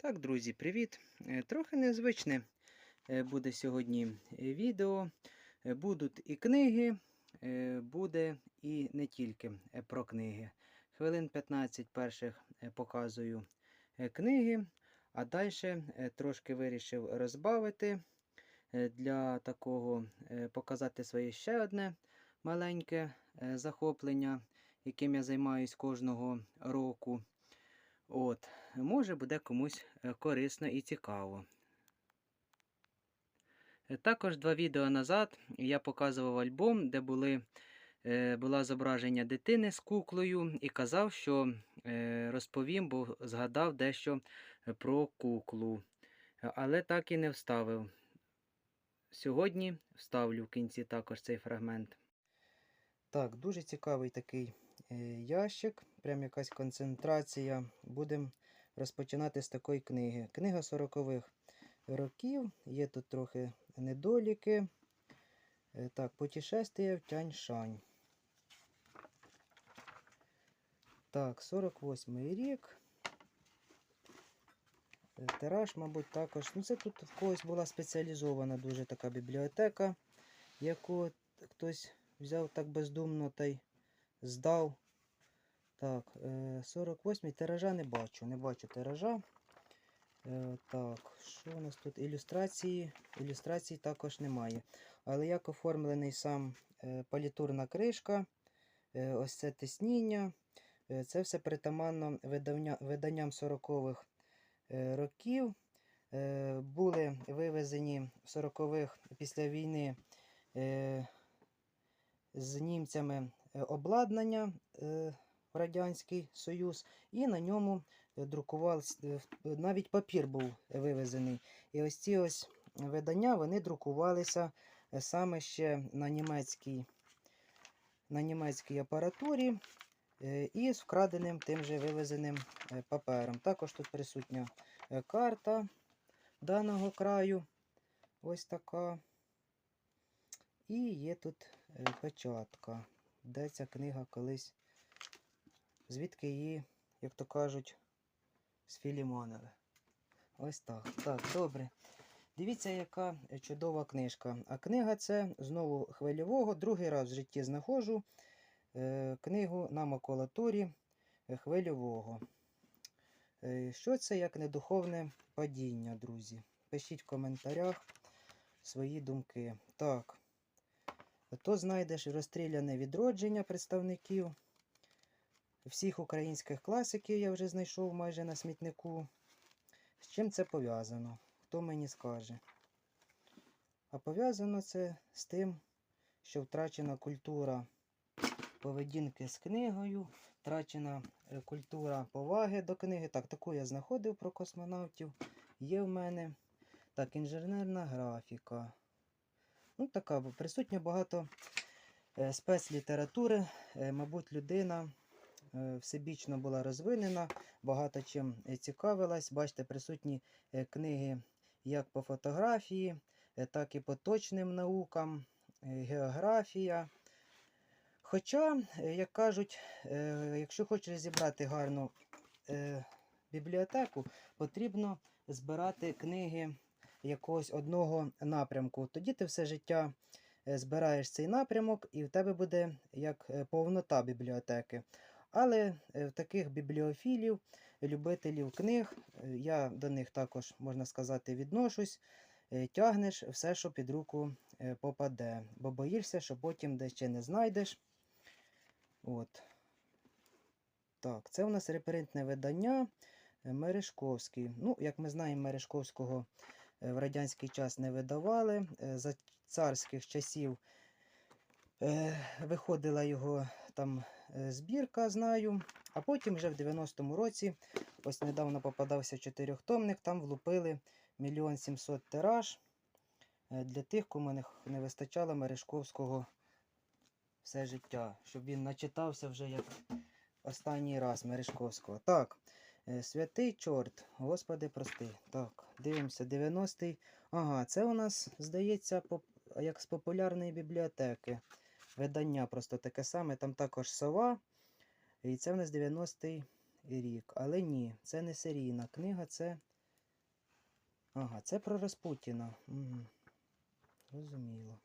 Так, друзі, привіт! Е, Трохи незвичне е, буде сьогодні е, відео. Будуть і книги, буде і не тільки про книги. Хвилин 15 перших показую книги, а далі трошки вирішив розбавити для такого показати своє ще одне маленьке захоплення, яким я займаюсь кожного року. От, може буде комусь е, корисно і цікаво. Е, Також два відео назад я показував альбом, де були, е, була зображення дитини з куклою і казав, що розповім, бо згадав дещо про куклу. Але так і не вставив. Сьогодні вставлю в кінці також цей фрагмент. Так, дуже цікавий такий ящик, прям якась концентрація. Будемо розпочинати з такої книги. Книга 40-х років, є тут трохи недоліки. Е, Так, путешествие в Тяньшань. Так, 48-й рік. Е, Тираж, мабуть, також. Ну, це тут в когось була спеціалізована дуже така бібліотека, яку хтось взяв так бездумно та й здав. Так, е, 48-й тиража не бачу, не бачу тиража. Е, Так, що у нас тут? Ілюстрації. Ілюстрацій також немає. Але як оформлений сам е, палітурна кришка, е, ось це тисніння. е, Це все притаманно виданням 40-х е, років. Е, Були вивезені 40-х після війни е, з німцями е, обладнання е, Радянський Союз, і на ньому е, друкувався, е, навіть папір був вивезений. І ось ці ось видання вони друкувалися е, саме ще на німецькій, на німецькій апаратурі і з вкраденим тим же вивезеним папером. Також тут присутня карта даного краю. Ось така. І є тут печатка, де ця книга колись, звідки її, як то кажуть, сфілімонили. Ось так. Так, добре. Дивіться, яка чудова книжка. А книга це знову хвильового. Другий раз в житті знаходжу е, книгу на макулатурі е, хвильового. Е, що це як недуховне падіння, друзі? Пишіть в коментарях свої думки. Так. То знайдеш розстріляне відродження представників. Всіх українських класиків я вже знайшов майже на смітнику. З чим це пов'язано? Хто мені скаже? А пов'язано це з тим, що втрачена культура поведінки з книгою, втрачена е, культура поваги до книги. Так, таку я знаходив про космонавтів. Є в мене. Так, інженерна графіка. Ну, така, бо присутньо багато е, спецлітератури. Е, мабуть, людина всебічно була розвинена, багато чим е, цікавилась. Бачите, присутні е, книги як по фотографії, е, так і по точним наукам, е, географія. Хоча, е, як кажуть, е, якщо хочеш зібрати гарну е, бібліотеку, потрібно збирати книги якогось одного напрямку. Тоді ти все життя е, збираєш цей напрямок, і в тебе буде як е, повнота бібліотеки. Але е, в таких бібліофілів, любителів книг, е, я до них також, можна сказати, відношусь. е, Тягнеш все, що під руку попаде, бо боїшся, що потім десь ще не знайдеш. От. Так, це у нас репринтне видання Мережковський. Ну, як ми знаємо, Мережковського в радянський час не видавали. За царських часів виходила його там збірка, знаю. А потім вже в 90-му році, ось недавно попадався чотирьохтомник, там влупили мільйон сімсот тираж е, для тих, кому не, вистачало Мережковського все життя, щоб він начитався вже як останній раз Мережковського. Так, е, святий чорт, Господи, прости. Так, дивимося, 90-й. Ага, це у нас, здається, як з популярної бібліотеки. Видання просто таке саме, там також сова. І це у нас 90-й рік. Але ні, це не серійна книга, це Ага, це про Распутіна. Угу. Розуміло.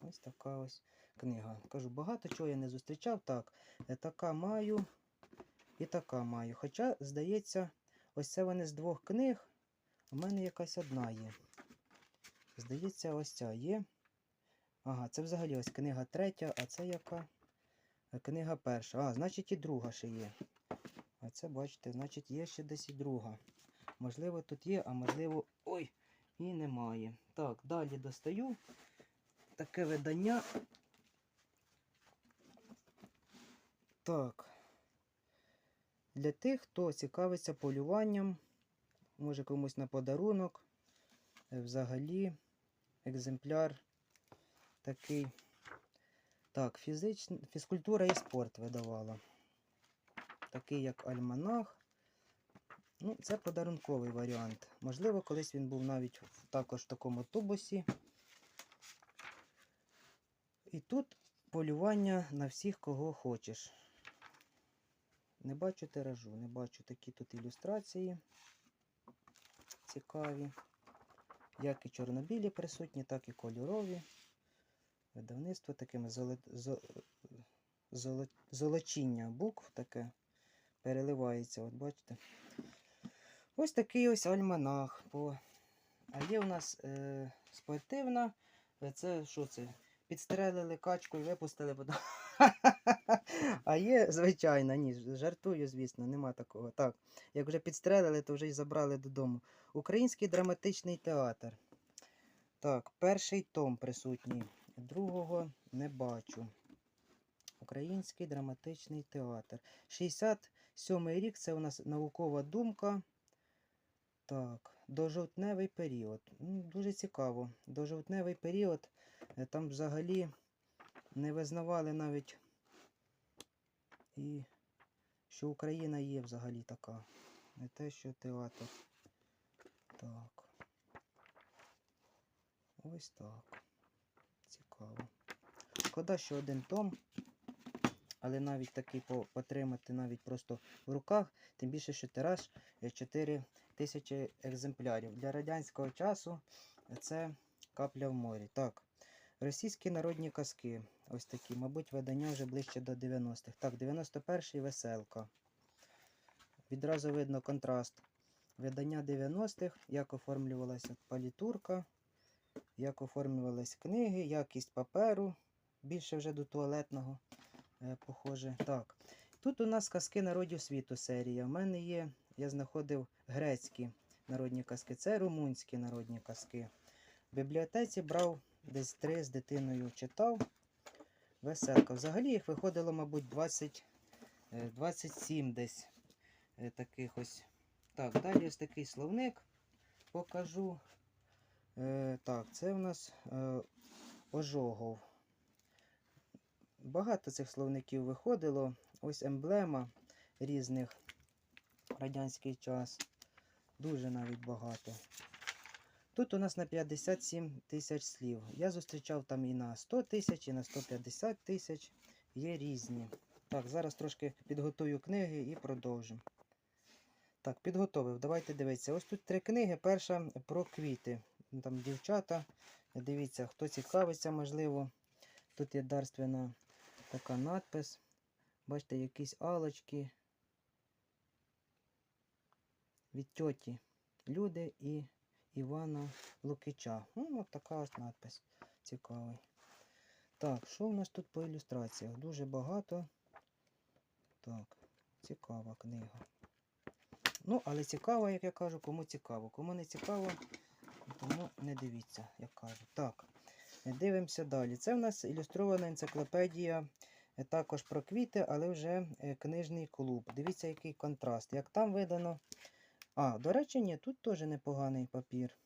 Ось така ось книга. Кажу, багато чого я не зустрічав. Так, така маю і така маю. Хоча, здається, ось це вони з двох книг. У мене якась одна є. Здається, ось ця є. Ага, це взагалі ось книга третя, а це яка? Е, Книга перша. А, значить і друга ще є. А це, бачите, значить, є ще десь і друга. Можливо, тут є, а можливо. Ой, і немає. Так, далі достаю таке видання. Так. Для тих, хто цікавиться полюванням, може комусь на подарунок. е, Взагалі, екземпляр такий. Так, фізичн... фізкультура і спорт видавала. Такий як альманах. Ну, це подарунковий варіант. Можливо, колись він був навіть також в такому тубусі. І тут полювання на всіх, кого хочеш. Не бачу тиражу, не бачу такі тут ілюстрації. Цікаві. Як і чорнобілі присутні, так і кольорові. Видавництво такими золо... золо... золочіння букв таке переливається, от бачите. Ось такий ось альманах. По... А є у нас е... спортивна. Е, Це що це? Підстрелили качку і випустили. А є, звичайно, ні, жартую, звісно, нема такого. Так, як вже підстрелили, то вже й забрали додому. Український драматичний театр. Так, перший том присутній, другого не бачу. Український драматичний театр. 67-й рік це у нас наукова думка. Так, дожовтневий період. Ну, дуже цікаво. Дожовтневий період. е, Там взагалі не визнавали навіть і що Україна є взагалі така. Не те, що театр. Так. Ось так. Цікаво. Шкода, що один том. Але навіть такий по- потримати навіть просто в руках, тим більше, що тираж 4 тисячі екземплярів. Для радянського часу це капля в морі. Так. Російські народні казки. Ось такі, мабуть, видання вже ближче до 90-х. Так, 91-й веселка. Відразу видно контраст. Видання 90-х, як оформлювалася палітурка, як оформлювалися книги, якість паперу, більше вже до туалетного, е, похоже. Так. Тут у нас казки народів світу серія. У мене є, я знаходив грецькі народні казки, це румунські народні казки. В бібліотеці брав десь три з дитиною читав. Веселка. Взагалі їх виходило, мабуть, 20, е, 27 десь е, таких ось. Так, далі ось такий словник покажу. Е, так, це в нас е, ожогов. Багато цих словників виходило. Ось емблема різних радянський час. Дуже навіть багато. Тут у нас на 57 тисяч слів. Я зустрічав там і на 100 тисяч, і на 150 тисяч. Є різні. Так, зараз трошки підготую книги і продовжимо. Так, підготовив. Давайте дивитися. Ось тут три книги. Перша про квіти. Ну, Там дівчата. Дивіться, хто цікавиться, можливо. Тут є дарственна така надпис. Бачите, якісь алочки. Від тьоті. Люди і Івана Лукича. Ну, от така ось надпис. Цікавий. Так, що в нас тут по ілюстраціях? Дуже багато. Так, цікава книга. Ну, але цікаво, як я кажу, кому цікаво. Кому не цікаво, тому не дивіться, як кажуть. Так, дивимося далі. Це в нас ілюстрована енциклопедія. е, Також про квіти, але вже е, книжний клуб. Дивіться, який контраст. Як там видано. А, до речі, ні, тут теж непоганий папір.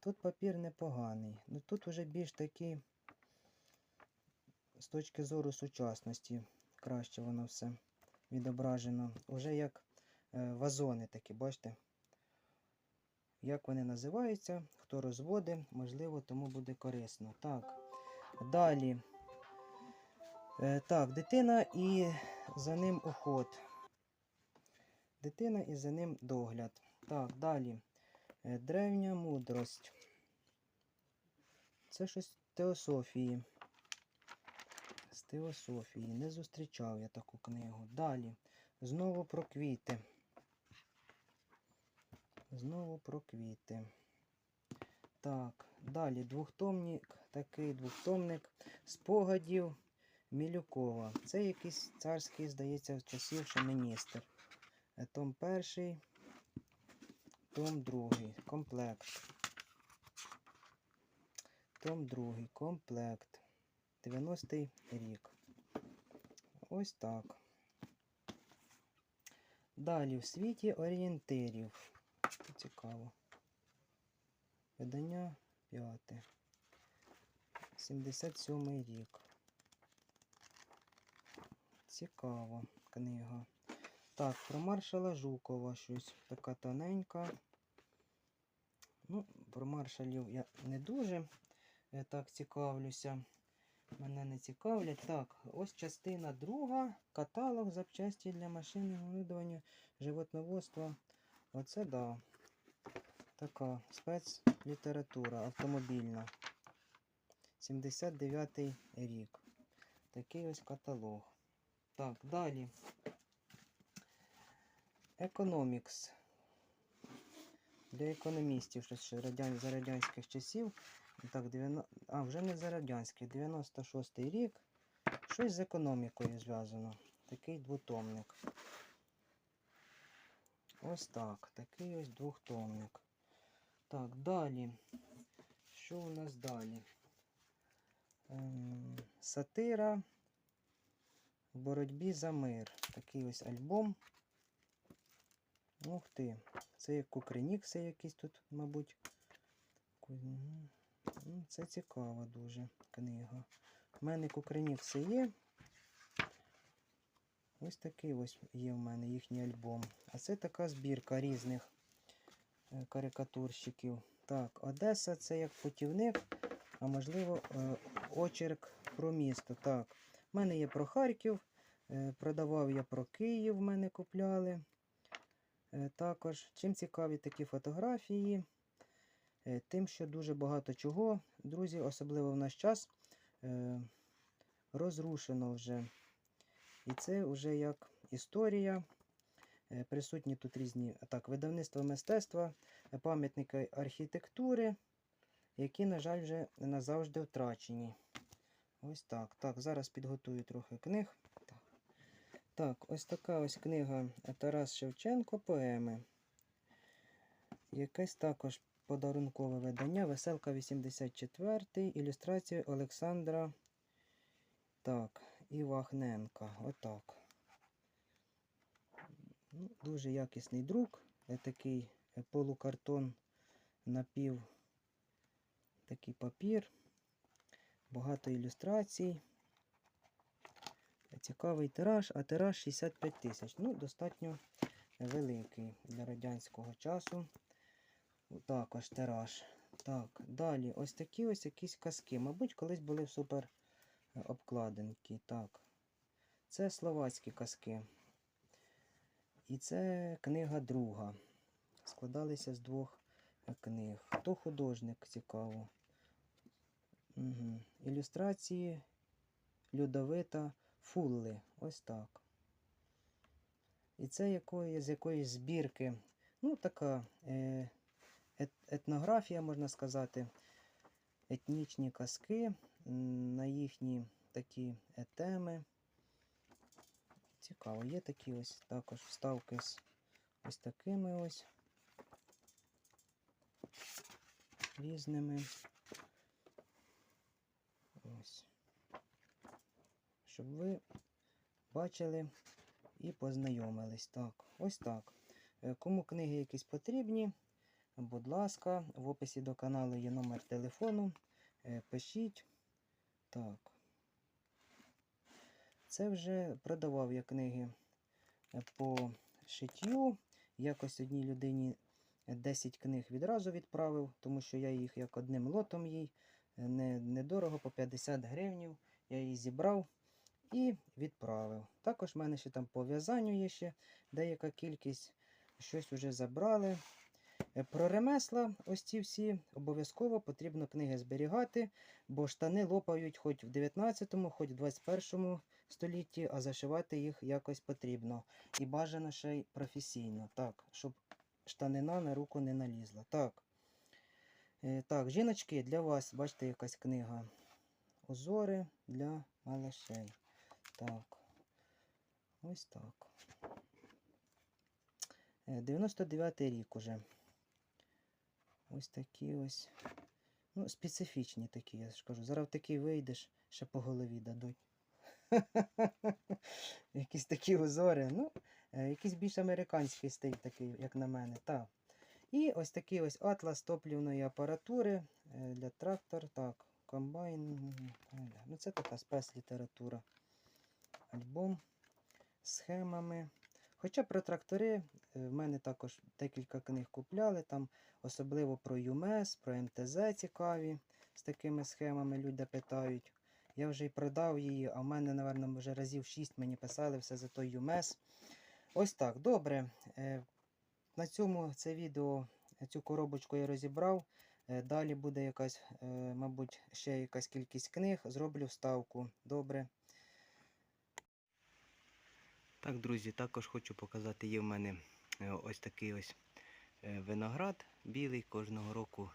Тут папір непоганий. Ну тут вже більш такий, з точки зору сучасності, краще воно все відображено. Уже як е, вазони такі, бачите? Як вони називаються, хто розводить, можливо, тому буде корисно. Так, далі. Е, так, дитина і за ним уход. Дитина і за ним догляд. Так, далі. Е, Древня мудрость. Це щось теософії. З теософії. Не зустрічав я таку книгу. Далі. Знову про квіти. Знову про квіти. Так, далі двохтомник, такий двохтомник спогадів Мілюкова. Це якийсь царський, здається, з часів ще міністр. Е, Том перший, том другий, комплект. Том другий, комплект. 90-й рік. Ось так. Далі в світі орієнтирів. Цікаво. Видання 5. 77 рік. Цікава книга. Так, про маршала Жукова щось. Така тоненька. Ну, про маршалів я не дуже е, так цікавлюся. Мене не цікавлять. Так, ось частина друга. Каталог запчасті для машинного видування животноводства. Оце да. Така спецлітература автомобільна. 79 рік. Такий ось каталог. Так, далі. Економікс. Для економістів, щось радян, за радянських часів. Так, 90, а, вже не за радянських, 96 рік. Щось з економікою зв'язано. Такий двотомник. Ось так. Такий ось двохтомник. Так, далі. Що у нас далі? Ем, сатира в боротьбі за мир. Такий ось альбом. Ух ти. Це як кукринікси якісь тут, мабуть. Це цікава дуже книга. У мене кукринікси є. Ось такий ось є в мене їхній альбом. А це така збірка різних е, карикатурщиків. Так, Одеса це як путівник, а можливо е, очерк про місто. Так, в мене є про Харків. е, Продавав я про Київ, в мене купляли. Також, чим цікаві такі фотографії, тим, що дуже багато чого, друзі, особливо в наш час, розрушено вже. І це вже як історія. Е, Присутні тут різні так, видавництва мистецтва, е, пам'ятники архітектури, які, на жаль, вже назавжди втрачені. Ось так. Так, зараз підготую трохи книг. Так, ось така ось книга Тарас Шевченко поеми. Якесь також подарункове видання. Веселка 84, ілюстрація Олександра. Так, Івахненка. Отак. Ну, дуже якісний друк. Е, Такий е, полукартон напів такий папір. Багато ілюстрацій. Е, Цікавий тираж, а тираж 65 тисяч. Ну, достатньо великий для радянського часу. Також тираж. Так, далі ось такі ось якісь казки. Мабуть, колись були в супер обкладинки. Так. Це словацькі казки. І це книга друга. Складалися з двох книг. Хто художник цікаво? Угу. Ілюстрації Людовита Фулли. Ось так. І це якої, з якоїсь збірки. Ну, така е, етнографія, можна сказати. Етнічні казки на їхні такі е, теми. Цікаво, є такі ось також вставки з ось такими ось різними. Ось. Щоб ви бачили і познайомились. Так, ось так. Е, Кому книги якісь потрібні, будь ласка, в описі до каналу є номер телефону. Е, Пишіть. Так. Це вже продавав я книги е, по шиттю. Якось одній людині 10 книг відразу відправив, тому що я їх як одним лотом їй е, не, недорого, по 50 гривнів. Я її зібрав і відправив. Також в мене ще там по в'язанню є ще деяка кількість. Щось вже забрали. Е, Про ремесла, ось ці всі, обов'язково потрібно книги зберігати, бо штани лопають хоч в 19-му, хоч в 21 столітті, а зашивати їх якось потрібно. І бажано ще й професійно, так, щоб штанина на руку не налізла. Так, Е, так жіночки, для вас, бачите, якась книга. Озори для малышей. Так. Ось так. Е, 99-й рік уже. Ось такі ось. Ну, специфічні такі, я ж кажу. Зараз такий вийдеш, ще по голові дадуть. Якісь такі узори. Ну, е, якийсь більш американський стиль такий, як на мене. Так. І ось такий ось атлас топлівної апаратури е, для трактор. Так, комбайн. Ну, це така спецлітература. Альбом з схемами. Хоча про трактори е, в мене також декілька книг купляли, там особливо про ЮМЕС, про МТЗ цікаві з такими схемами люди питають. Я вже й продав її, а в мене, напевно, вже разів 6 мені писали все за той ЮМЕС. Ось так, добре. Е, На цьому це відео, цю коробочку я розібрав. Е, Далі буде якась, мабуть, ще якась кількість книг. Зроблю вставку. Добре. Так, друзі, також хочу показати, є в мене е, ось такий ось е, виноград білий. Кожного року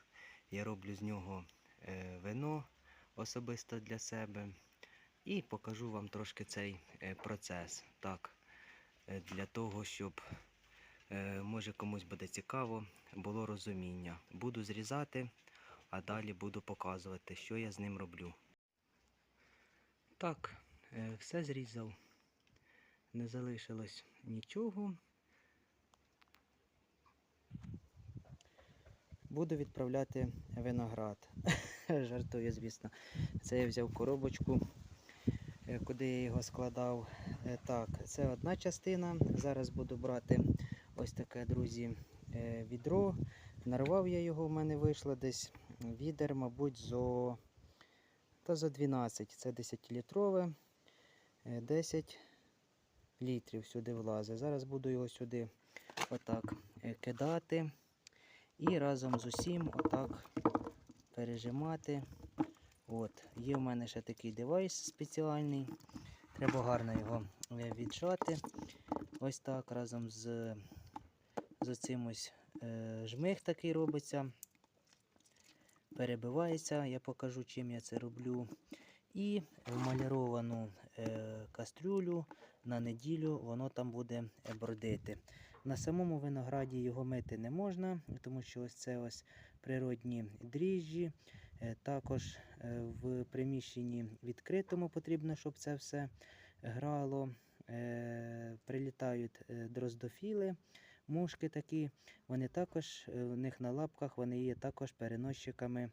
я роблю з нього е, вино особисто для себе. І покажу вам трошки цей процес. Так, для того, щоб може комусь буде цікаво, було розуміння. Буду зрізати, а далі буду показувати, що я з ним роблю. Так, все зрізав. Не залишилось нічого. Буду відправляти виноград. Жартую, звісно. Це я взяв коробочку, е, куди я його складав. Е, Так, це одна частина. Зараз буду брати ось таке, друзі, е, відро. Нарвав я його, в мене вийшло десь відер, мабуть, зо, та за 12. Це 10-літрове. Е, 10 літрів сюди влазить. Зараз буду його сюди отак е, кидати. І разом з усім отак пережимати. От. Є в мене ще такий девайс спеціальний. Треба гарно його е, віджати. Ось так разом з, з цим ось е, жмих такий робиться. Перебивається, я покажу, чим я це роблю. І вмаліровану е, кастрюлю на неділю воно там буде бродити. На самому винограді його мити не можна, тому що ось це ось природні дріжджі. Е, Також е, в приміщенні відкритому потрібно, щоб це все грало. Е, Прилітають дроздофіли, мушки такі. Вони також у них на лапках вони є також переносчиками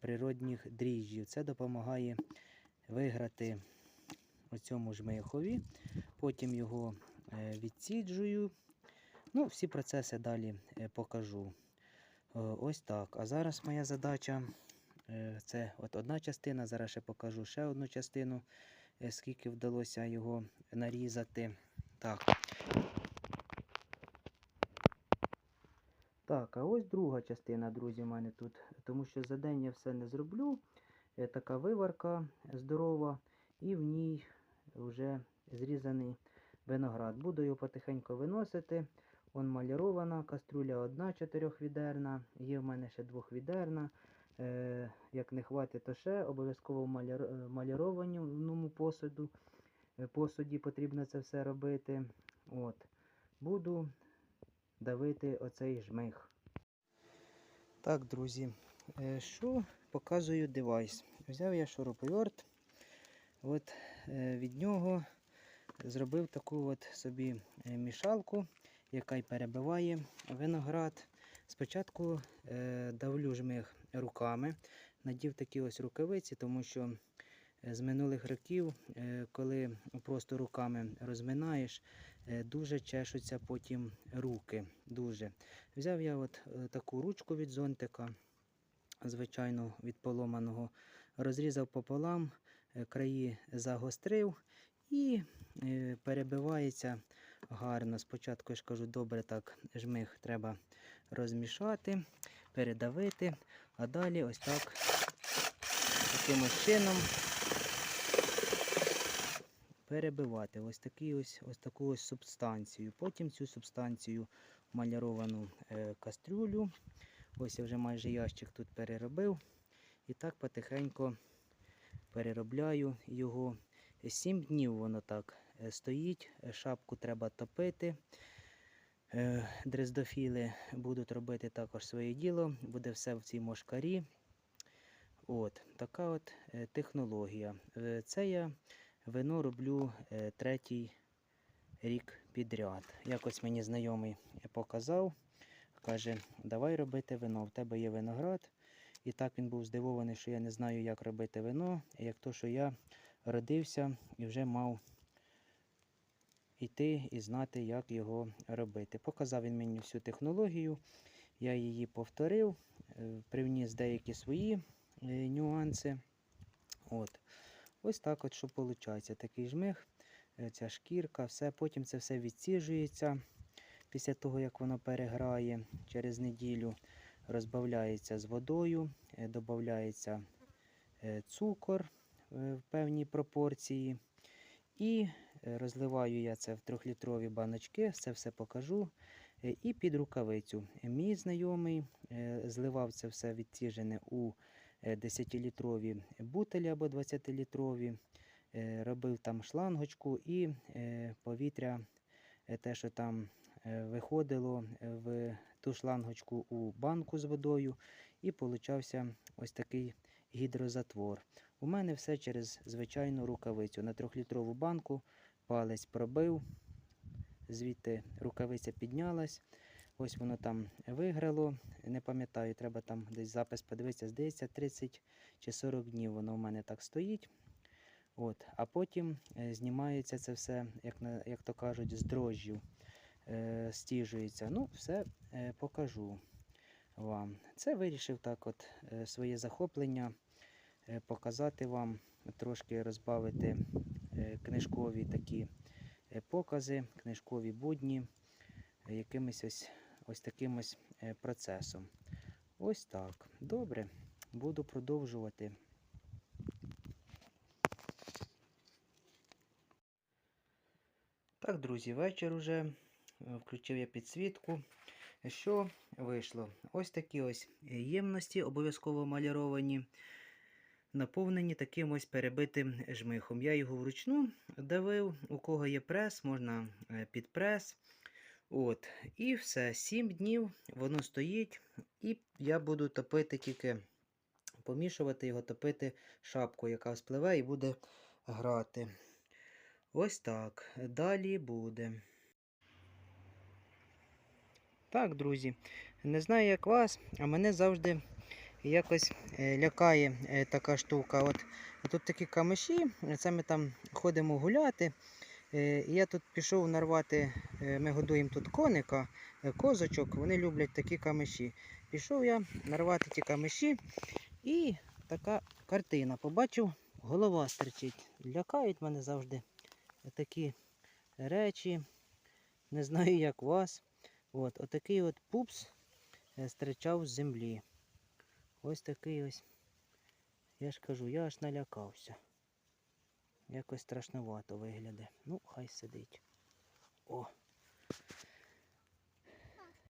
природних дріжджів. Це допомагає виграти у цьому жмихові. Потім його е, відсіджую. Ну, всі процеси далі е, покажу. Е, Ось так. А зараз моя задача це от одна частина. Зараз ще покажу ще одну частину, скільки вдалося його нарізати. Так. Так, а ось друга частина, друзі, в мене тут. Тому що за день я все не зроблю. Така виварка здорова, і в ній вже зрізаний виноград. Буду його потихеньку виносити. Он малярована, каструля одна чотирьохвідерна, є в мене ще двохвідерна. Е, як не хватить, то ще обов'язково в маляр... е, малярованому посуду. е, посуді потрібно це все робити. От. Буду давити оцей жмих. Так, друзі, е, що показую девайс? Взяв я шуруповерт. От від нього зробив таку от собі е, мішалку, яка й перебиває виноград. Спочатку е, давлю жмих руками, надів такі ось рукавиці, тому що е, з минулих років, е, коли просто руками розминаєш, е, дуже чешуться потім руки. Дуже. Взяв я от е, таку ручку від зонтика, звичайно, від поломаного, розрізав пополам, е, краї загострив і е, перебивається гарно. Спочатку я ж кажу, добре так жмих треба розмішати, передавити, а далі ось так таким чином перебивати ось, такий ось, ось таку ось субстанцію. Потім цю субстанцію маляровану е, кастрюлю. Ось я вже майже ящик тут переробив. І так потихеньку переробляю його. Сім днів воно так е, стоїть. Е, Шапку треба топити. Е, Дрездофіли будуть робити також своє діло. Буде все в цій мошкарі. От, така от технологія. Це я вино роблю третій рік підряд. Якось мені знайомий показав. Каже, давай робити вино. В тебе є виноград. І так він був здивований, що я не знаю, як робити вино, як то, що я родився і вже мав йти і знати, як його робити. Показав він мені всю технологію, я її повторив, е, привніс деякі свої е, нюанси. От. Ось так от що виходить. Такий жмих, е, ця шкірка, все. Потім це все відсіжується після того, як воно переграє через неділю розбавляється з водою, е, додається е, цукор е, в певній пропорції. І розливаю я це в трьохлітрові баночки, це все покажу. І під рукавицю. Мій знайомий зливав це все відціжене у е, 10-літрові бутилі або 20-літрові, е, робив там шлангочку і повітря, те, що там виходило в ту шлангочку у банку з водою, і получався ось такий гідрозатвор. У мене все через звичайну рукавицю. На трьохлітрову банку палець пробив, звідти рукавиця піднялась. Ось воно там виграло. Не пам'ятаю, треба там десь запис подивитися. Здається, 30 чи 40 днів воно у мене так стоїть. От. А потім е, знімається це все, як, як то кажуть, з дрожжю стіжується. Ну, все е, покажу вам. Це вирішив так от е, своє захоплення е, показати вам, трошки розбавити е, книжкові такі е, покази, книжкові будні е, якимось ось, ось таким ось е, процесом. Ось так. Добре, буду продовжувати. Так, друзі, вечір уже. Е, Включив я підсвітку. Що вийшло? Ось такі ось ємності, обов'язково маляровані, наповнені таким ось перебитим жмихом. Я його вручну давив. У кого є прес, можна е, під прес. От. І все. 7 днів воно стоїть. І я буду топити тільки, помішувати його, топити шапку, яка спливе і буде грати. Ось так. Далі буде. Так, друзі, не знаю, як вас, а мене завжди якось е, лякає е, така штука. От тут такі камиші, це ми там ходимо гуляти. Е, я тут пішов нарвати, ми годуємо тут коника, козочок, вони люблять такі камиші. Пішов я нарвати ті камиші, і така картина. Побачив, голова стерчить. Лякають мене завжди такі речі. Не знаю, як вас. От, отакий от пупс е, стричав з землі. Ось такий ось. Я ж кажу, я аж налякався. Якось страшновато виглядає. Ну, хай сидить. О.